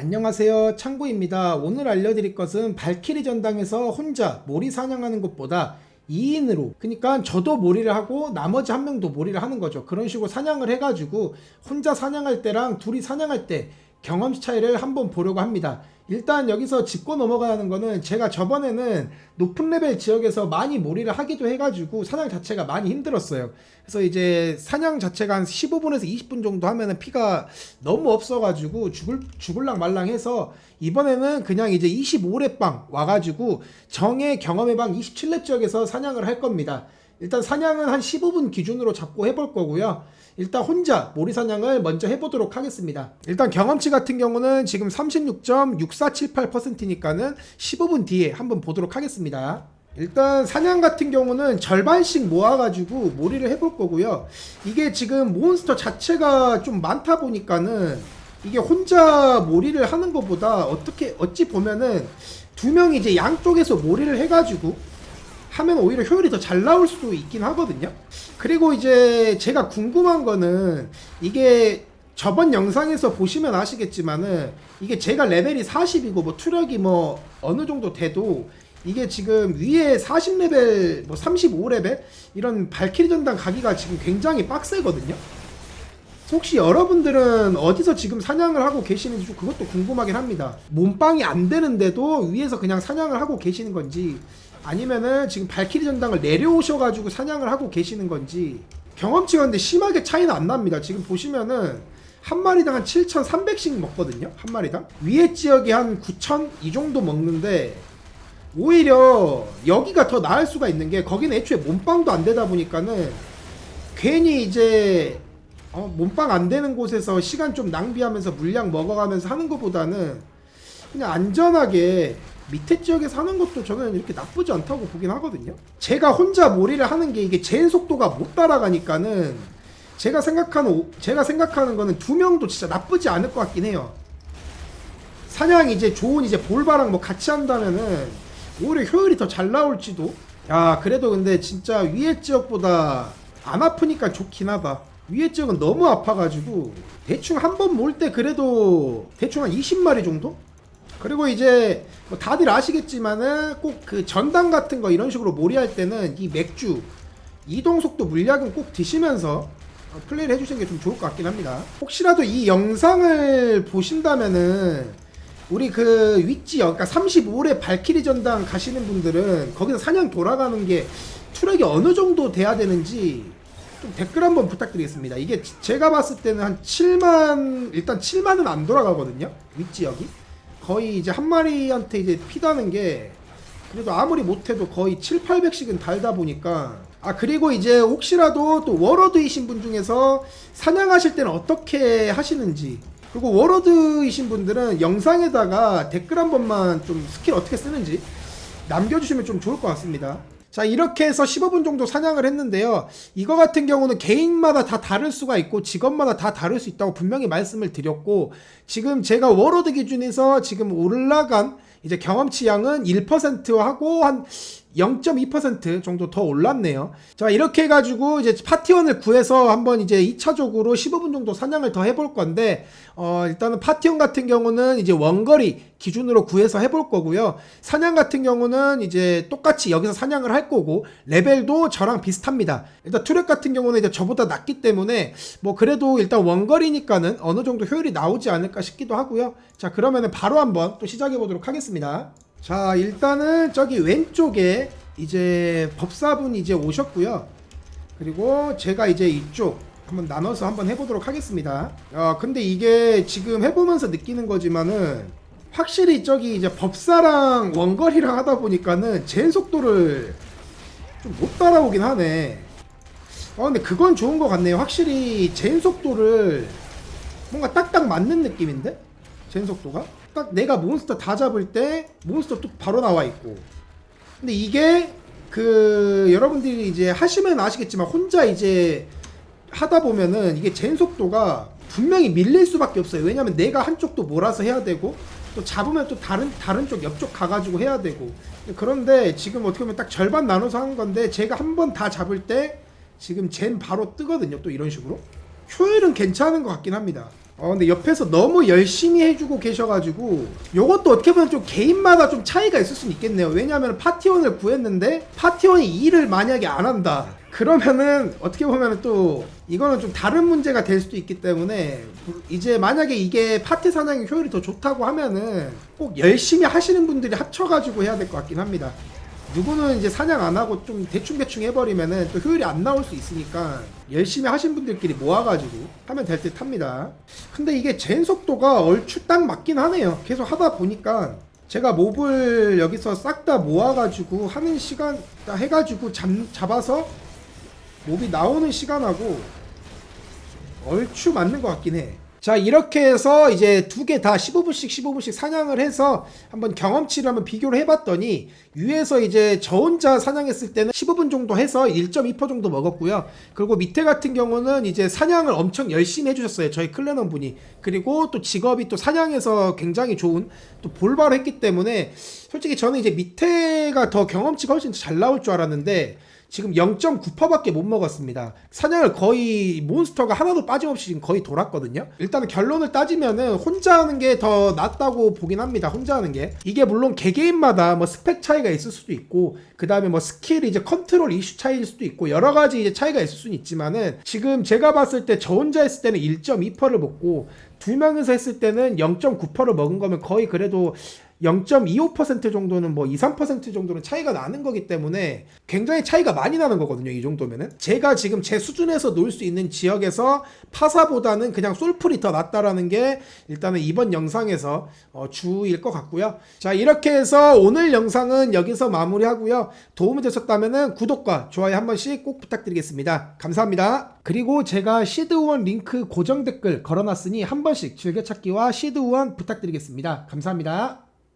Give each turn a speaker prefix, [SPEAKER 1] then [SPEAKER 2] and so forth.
[SPEAKER 1] 안녕하세요. 창구입니다. 오늘 알려드릴 것은 발키리 전당에서 혼자 모리 사냥하는 것보다 2인으로 그러니까 저도 모리를 하고 나머지 한 명도 모리를 하는 거죠. 그런 식으로 사냥을 해가지고 혼자 사냥할 때랑 둘이 사냥할 때 경험 차이를 한번 보려고 합니다 일단 여기서 짚고 넘어가는 거는 제가 저번에는 높은 레벨 지역에서 많이 몰이를 하기도 해가지고 사냥 자체가 많이 힘들었어요. 그래서 이제 사냥 자체가 한 15분에서 20분 정도 하면은 피가 너무 없어가지고 죽을, 죽을랑 말랑 해서 이번에는 그냥 이제 25렙방 와가지고 정의 경험의 방 27렙 지역에서 사냥을 할 겁니다. 일단 사냥은 한 15분 기준으로 잡고 해볼 거고요. 일단 혼자 모리 사냥을 먼저 해보도록 하겠습니다. 일단 경험치 같은 경우는 지금 36.6478%니까는 15분 뒤에 한번 보도록 하겠습니다. 일단 사냥 같은 경우는 절반씩 모아가지고 몰이를 해볼 거고요. 이게 지금 몬스터 자체가 좀 많다 보니까는 이게 혼자 몰이를 하는 것보다 어떻게 어찌 보면은 두 명이 이제 양쪽에서 몰이를 해가지고 하면 오히려 효율이 더 잘 나올 수도 있긴 하거든요. 그리고 이제 제가 궁금한 거는 이게 저번 영상에서 보시면 아시겠지만은 이게 제가 레벨이 40이고 뭐 투력이 뭐 어느 정도 돼도 이게 지금 위에 40레벨 뭐 35레벨 이런 발키리 전당 가기가 지금 굉장히 빡세거든요. 혹시 여러분들은 어디서 지금 사냥을 하고 계시는지 좀 그것도 궁금하긴 합니다. 몸빵이 안 되는데도 위에서 그냥 사냥을 하고 계시는 건지 아니면은 지금 발키리 전당을 내려오셔가지고 사냥을 하고 계시는 건지 경험치가 근데 심하게 차이는 안 납니다. 지금 보시면은 한 마리당 한 7,300씩 먹거든요. 한 마리당. 위에 지역이 한 9,000 이 정도 먹는데 오히려 여기가 더 나을 수가 있는 게 거기는 애초에 몸빵도 안 되다 보니까는 괜히 이제 어, 몸빵 안 되는 곳에서 시간 좀 낭비하면서 물량 먹어가면서 하는 것보다는 그냥 안전하게 밑에 지역에서 하는 것도 저는 이렇게 나쁘지 않다고 보긴 하거든요. 제가 혼자 몰이를 하는 게 이게 제 속도가 못 따라가니까는 제가 생각하는 오- 제가 생각하는 거는 두 명도 진짜 나쁘지 않을 것 같긴 해요. 사냥 이제 좋은 이제 볼바랑 뭐 같이 한다면은 오히려 효율이 더 잘 나올지도. 야 그래도 근데 진짜 위에 지역보다 안 아프니까 좋긴 하다. 위에 지역은 너무 아파가지고 대충 한 번 몰 때 그래도 대충 한 20마리 정도? 그리고 이제 뭐 다들 아시겠지만은 꼭 그 전당 같은 거 이런 식으로 몰이할 때는 이 맥주 이동 속도 물약은 꼭 드시면서 어, 플레이를 해주시는 게 좀 좋을 것 같긴 합니다. 혹시라도 이 영상을 보신다면은 우리 그 윗지역, 그러니까 35회 발키리 전당 가시는 분들은 거기서 사냥 돌아가는 게 투력이 어느 정도 돼야 되는지 좀 댓글 한번 부탁드리겠습니다. 이게 지- 제가 봤을 때는 한 7만 일단 7만은 안 돌아가거든요. 윗지역이 거의 이제 한 마리한테 이제 피다는 게 그래도 아무리 못해도 거의 7, 800씩은 달다 보니까 아 그리고 이제 혹시라도 또 워러드이신 분 중에서 사냥하실 때는 어떻게 하시는지 그리고 워러드이신 분들은 영상에다가 댓글 한 번만 좀 스킬 어떻게 쓰는지 남겨주시면 좀 좋을 것 같습니다. 자 이렇게 해서 15분 정도 사냥을 했는데요. 이거 같은 경우는 개인마다 다 다를 수가 있고 직업마다 다 다를 수 있다고 분명히 말씀을 드렸고 지금 제가 워로드 기준에서 지금 올라간 이제 경험치 양은 1%하고 한 0.2% 정도 더 올랐네요. 자, 이렇게 해가지고 이제 파티원을 구해서 한번 이제 2차적으로 15분 정도 사냥을 더 해볼 건데, 어, 일단은 파티원 같은 경우는 이제 원거리 기준으로 구해서 해볼 거고요. 사냥 같은 경우는 이제 똑같이 여기서 사냥을 할 거고, 레벨도 저랑 비슷합니다. 일단 투력 같은 경우는 이제 저보다 낮기 때문에, 뭐 그래도 일단 원거리니까는 어느 정도 효율이 나오지 않을까 싶기도 하고요. 자, 그러면은 바로 한번 또 시작해 보도록 하겠습니다. 자 일단은 저기 왼쪽에 이제 법사분이 이제 오셨고요. 그리고 제가 이제 이쪽 한번 나눠서 한번 해보도록 하겠습니다. 아 근데 이게 지금 해보면서 느끼는 거지만은 확실히 저기 이제 법사랑 원거리랑 하다 보니까는 젠 속도를 좀 못 따라오긴 하네. 아 근데 그건 좋은 것 같네요. 확실히 젠 속도를 뭔가 딱딱 맞는 느낌인데? 젠 속도가 딱 내가 몬스터 다 잡을 때 몬스터 뚝 바로 나와 있고. 근데 이게 그 여러분들이 이제 하시면 아시겠지만 혼자 이제 하다 보면은 이게 젠 속도가 분명히 밀릴 수밖에 없어요. 왜냐면 내가 한쪽도 몰아서 해야 되고 또 잡으면 또 다른 다른 쪽 옆쪽 가가지고 해야 되고. 그런데 지금 어떻게 보면 딱 절반 나눠서 하는 건데 제가 한 번 다 잡을 때 지금 젠 바로 뜨거든요. 또 이런 식으로. 효율은 괜찮은 것 같긴 합니다 어 근데 옆에서 너무 열심히 해주고 계셔가지고 요것도 어떻게 보면 좀 개인마다 좀 차이가 있을 수는 있겠네요. 왜냐하면 파티원을 구했는데 파티원이 일을 만약에 안 한다. 그러면은 어떻게 보면은 또 이거는 좀 다른 문제가 될 수도 있기 때문에 이제 만약에 이게 파티 사냥의 효율이 더 좋다고 하면은 꼭 열심히 하시는 분들이 합쳐가지고 해야 될 것 같긴 합니다 누구는 이제 사냥 안 하고 좀 대충대충 해버리면은 또 효율이 안 나올 수 있으니까 열심히 하신 분들끼리 모아가지고 하면 될 듯 합니다. 근데 이게 젠 속도가 얼추 딱 맞긴 하네요. 계속 하다 보니까 제가 몹을 여기서 싹 다 모아가지고 하는 시간 딱 해가지고 잡, 잡아서 몹이 나오는 시간하고 얼추 맞는 것 같긴 해. 자 이렇게 해서 이제 두 개 다 15분씩 15분씩 사냥을 해서 한번 경험치를 한번 비교를 해봤더니 위에서 이제 저 혼자 사냥했을 때는 15분 정도 해서 1.2% 정도 먹었고요. 그리고 밑에 같은 경우는 이제 사냥을 엄청 열심히 해주셨어요. 저희 클레넌 분이. 그리고 또 직업이 또 사냥에서 굉장히 좋은 또 볼바로 했기 때문에 솔직히 저는 이제 밑에가 더 경험치가 훨씬 잘 나올 줄 알았는데 지금 0.9%밖에 못 먹었습니다. 사냥을 거의 몬스터가 하나도 빠짐없이 지금 거의 돌았거든요. 일단 결론을 따지면은 혼자 하는 게 더 낫다고 보긴 합니다. 혼자 하는 게. 이게 물론 개개인마다 뭐 스펙 차이가 있을 수도 있고 그 다음에 뭐 스킬 이제 컨트롤 이슈 차이일 수도 있고 여러 가지 이제 차이가 있을 수는 있지만은 지금 제가 봤을 때 저 혼자 했을 때는 1.2%를 먹고 두 명이서 했을 때는 0.9%를 먹은 거면 거의 그래도 0.25% 정도는 뭐 2, 3% 정도는 차이가 나는 거기 때문에 굉장히 차이가 많이 나는 거거든요. 이 정도면은. 제가 지금 제 수준에서 놀 수 있는 지역에서 파사보다는 그냥 솔풀이 더 낫다라는 게 일단은 이번 영상에서 어, 주일 것 같고요. 자, 이렇게 해서 오늘 영상은 여기서 마무리하고요. 도움이 되셨다면은 구독과 좋아요 한 번씩 꼭 부탁드리겠습니다. 감사합니다. 그리고 제가 시드원 링크 고정 댓글 걸어놨으니 한 번씩 즐겨찾기와 시드원 부탁드리겠습니다. 감사합니다.